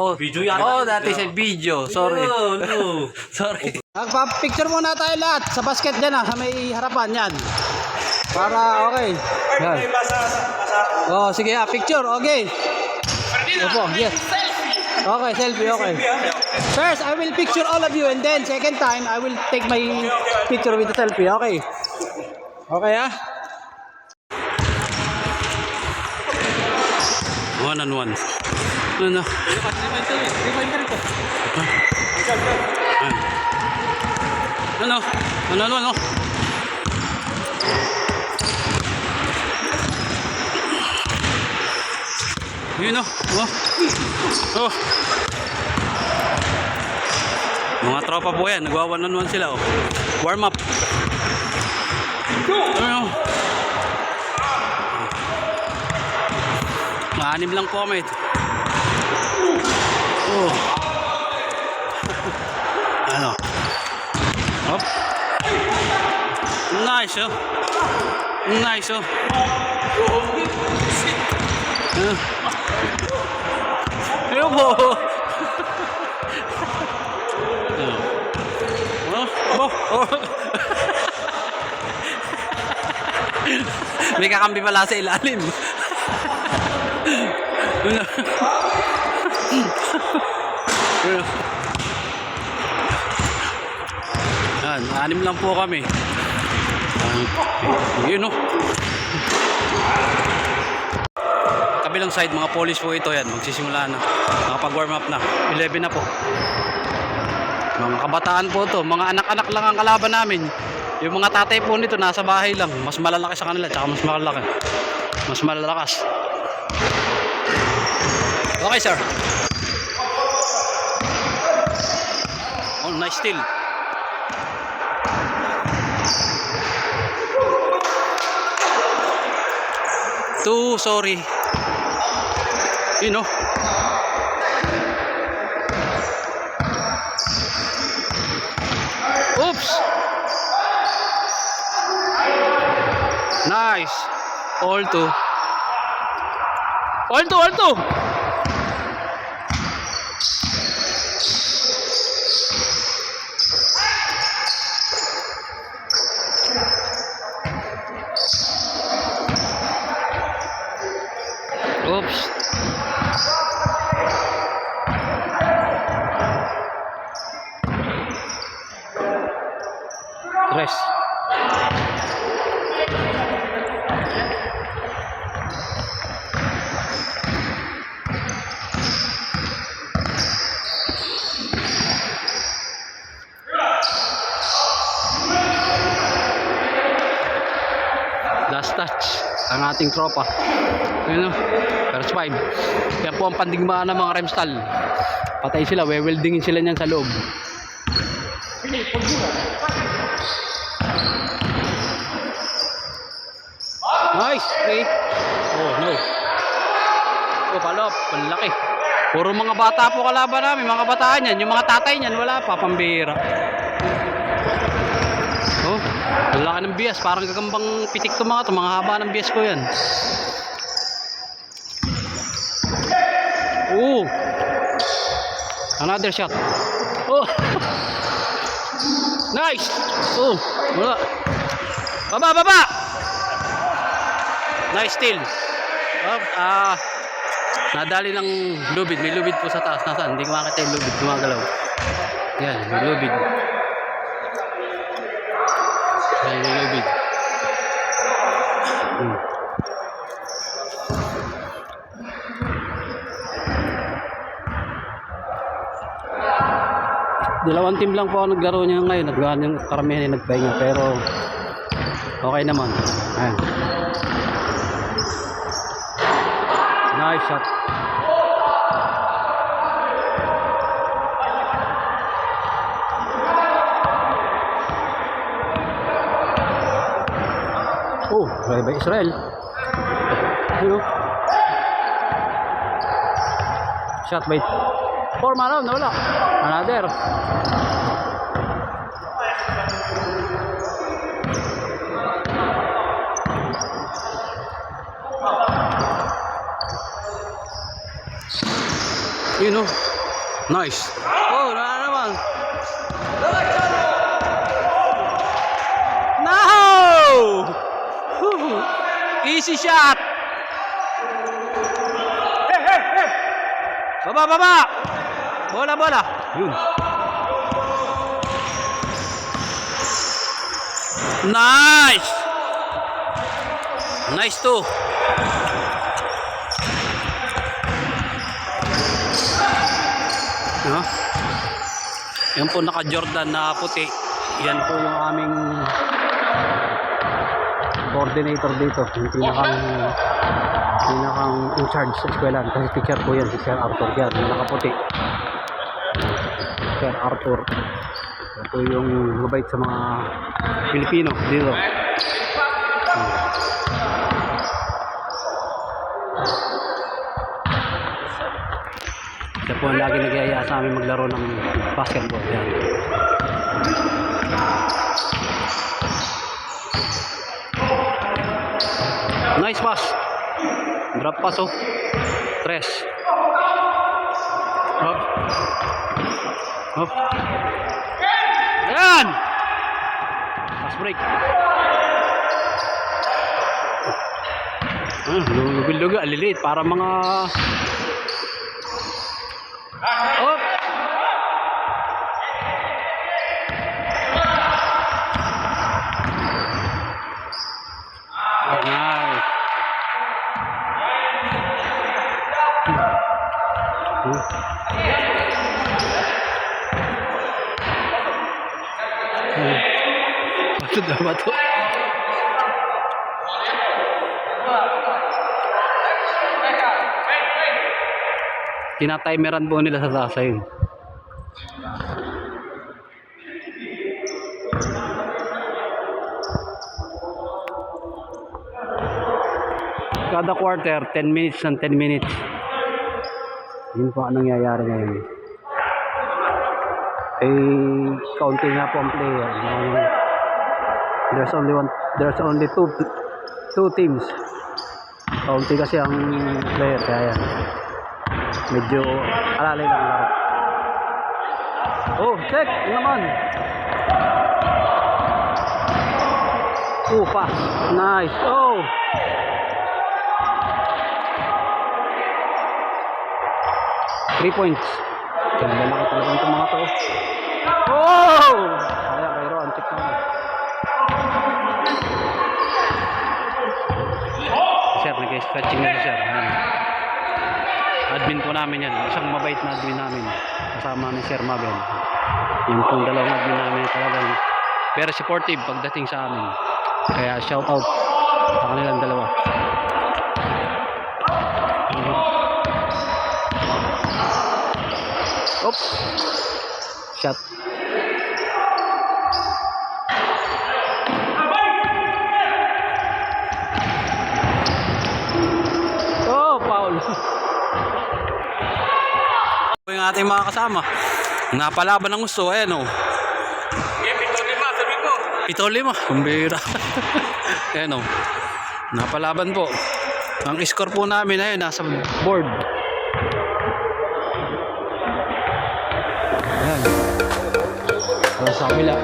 Oh, Video yata Oh, dati sa video. Sorry. No, no. Sorry. Magpa-picture muna tayo lahat sa basket dyan ah, sa may harapan yan. Para okay. Yan. Oh, sige ah, picture, okay. Opo, yes. Okay, selfie, okay. First, I will picture all of you and then second time, I will take my picture with the selfie, okay. Okay ah. One on one. Ano na? Ano? Ano, ano, ano? Yun o. Oh. Oh. Mga tropa po yan. Nagwa one on one sila. Oh. Warm up. Ano? Maanim lang kami. Oh. ano? Hop. Nice, oh. Nice, oh. Ayun po. Oh. Oh. Oh. May kakampi pala sa ilalim. Ano? Yan, anim lang po kami. Ah, yun oh. Kabilang side, mga police po ito yan. Magsisimula na. Nakapag-warm up na. 11 na po. Mga kabataan po to. Mga anak-anak lang ang kalaban namin. Yung mga tatay po nito, nasa bahay lang. Mas malalaki sa kanila, tsaka mas malalaki. Mas malalakas. Okay, sir. Steal. Two, sorry. You know. Oops. Nice. All two. All two, all two. Tres. Last touch ang ating tropa. Ayun o. First five. Yan po ang pandigmaan ng mga remstal. Patay sila. We-weldingin sila niyan sa loob. Nice. Okay. Oh, no. Oh, palop. Panlaki. Puro mga bata po kalaban namin. Mga bataan yan. Yung mga tatay niyan, wala pa. Pambira. Oh, ang laki ng bias. Parang gagambang pitik to mga to. Mga haba ng bias ko yan. Oh. Another shot. Oh. nice. Oh, wala. Baba, baba. Nice steal. Oh, ah. nadali ng lubid. May lubid po sa taas. Nasaan? Hindi ko makita yung lubid. Gumagalaw. Yan, may lubid. May lubid. Hmm. Dalawang team lang po ang naglaro niya ngayon. Naggaan yung karamihan yung nagpahinga. Pero okay naman. Ayan. Nice shot. Oh, by by Israel. Ayun. Shot by Four man nawala. Another. Yun oh. Nice. Oh, na naman. No! Whew. Easy shot. Baba, baba. Bola, bola. Yun. Nice. Nice too. No? Yan po naka-Jordan na puti. Yan po yung aming coordinator dito. Yung pinakang pinakang in charge sa eskwelahan. Kasi teacher po yan, si Sir Arthur. Yan, yung nakaputi. Sir Arthur. Po yung mabait sa mga Pilipino dito. Siya po ang lagi nagyaya sa amin maglaro ng basketball. Yan. Nice pass. Drop pass oh. Tres. Up. Up. Ayan! Pass break. Ah, lubil-lubil, aliliit. Para mga... Oh! Oh, nice. Hmm. Hmm. Ano daw ba Tinatimeran po nila sa taas ayun. Kada quarter, 10 minutes and 10 minutes. Yun po ang nangyayari ngayon. Eh, kaunti nga po ang player. There's only one, there's only two, two teams. Kaunti kasi ang player, kaya yan. Medyo alalay lang laro. Oh, check! Yun naman. Oh, pass. Nice. Oh! Three points. Ganda na talaga itong mga to. Oh! Kaya ang check naman. Sir, nag-stretching na si sir. Admin po namin yan. Isang mabait na admin namin. Kasama ni Sir Mabel. Yung pong dalawang admin namin talagang very supportive pagdating sa amin. Kaya shout out sa kanilang dalawa. Oops. Shot. Yung ating mga kasama. Napalaban ng gusto. Ayan o. Ito lima. Kumbira. Ayan o. Napalaban po. Ang score po namin ayun nasa board. Ayan. Ayan sa kabila.